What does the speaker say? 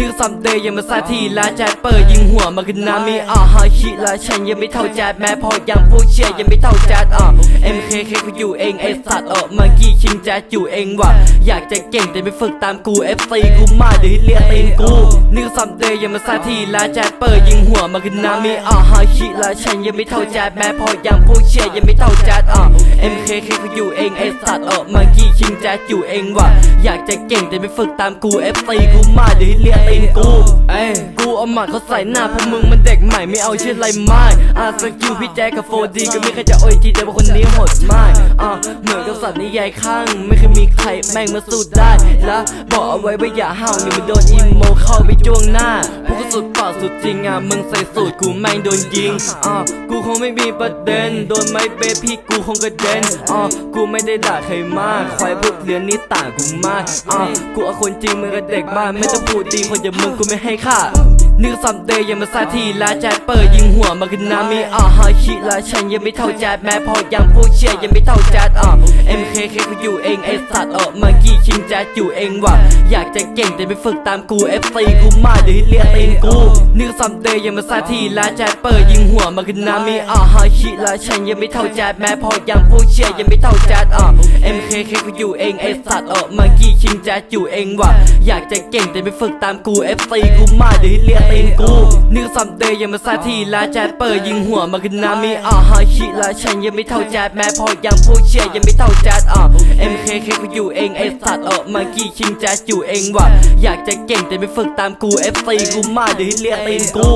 นึกซัมเดย์ยังมาซาทีและแจ็คเปิดยิงหัวมาขึ้นนามีอ่าฮาคิและฉันยังไม่เท่าแจ็คแม้พอยังผู้เชียร์ยังไม่เท่าแจ็คอะ MKK กูอยู่เองไอสัตว์เออมากี้ชิงแจ็คอยู่เองว่ะอยากจะเก่งแต่ไม่ฝึกตามกู FC กูมาเดี๋ยวเรียกตีนกูนึกซัมเดย์ยังมาซาทีและแจ็คเปิดยิงหัวมาขึ้นนามีอ่าฮาคิและฉันยังไม่เท่าแจ็คแม้พอยังผู้เชียร์ยังไม่เท่าแจ็คอะ MKK กูอยู่เองไอสัตว์เออมากี้ชิงแจ็คอยู่เองว่ะอยากจะเก่งแต่ไม่ฝึกตามกู FC กูมาเดี๋ยวให้เรียตีนกูเอ้กูเอาหมัดเขาใส่หน้าพวกมึงมันเด็กใหม่ไม่เอาชื่ออะไรไม่อะสกิลพี่แจ๊กับโฟดีก็ไม่เคยจะโอยจีแต่ว่าคนนี้โหดมากอะเหมือนกับสัตว์นิยายข้าง ไม่เคยมีใครแม่งมาสู้ได้แล้วบอกเอาไว้ว่าอย่าห้าวนี่มันโดนอิโมเข้าไปจ้วงหน้าพวกกูสุดปากสุดจริงอะมึงใส่สูตรกูแม่งโดนยิงอะกูคงไม่มีประเด็นโดนไม้เบสพี่กูคงกระเด็นอะกูไม่ได้ด่าใครมากควายพวกเรียงนี่ต่างกูมากอะกูเอาคนจริงมึงกับเด็กบ้านไม่ต้องพูดดีคนอย่างมึงกูไม่ให้ค่านึกซัมเดย์ยังมาซาทีและแจ็เปิดยิงหัวมาขึ้นนามีอ่าฮาคิและฉันยังไม่เท่าแจ็ดแม้พอยังพูดเชียร์ยังไม่เท่าแจ็ดอะ MKK กูอยู่เองไอสัตว์เออมากี้ชิงแจ็คอยู่เองว่ะอยากจะเก่งแต่ไม่ฝึกตามกู FC กูมาเดี๋ยวให้เรียตีนกูนึกซัมเดย์ยังมาซาทีและแจ็เปิดยิงหัวมาขึ้นนามีอ่าฮาคิและฉันยังไม่เท่าแจ็แม้พอยังผู้เชียร์ยังไม่เท่าแจ็อะ MKK กูอยู่เองไอสัตว์เออมากี้ชิงแจ็คอยู่เองว่ะอยากจะเก่งแต่ไม่ฝึกตามกู FC กูมาเดี๋ยวให้เรียกตีนกูนึกซัมเดย์ยังมาซาทีละแจ็เปิดยิงหัวมาขึ้นนามีอ่าฮาคิละฉันยังไม่เท่าแจ็แม้พอยังผู้เชียร์ยังไม่เท่าแจ็อะ MKK กูอยู่เองไอสัตว์เออมากี้ชิงแจ็คอยู่เองว่ะอยากจะเก่งแต่ไม่ฝึกตามกู FC กูมาเดี๋ยวให้เรียกตีนกู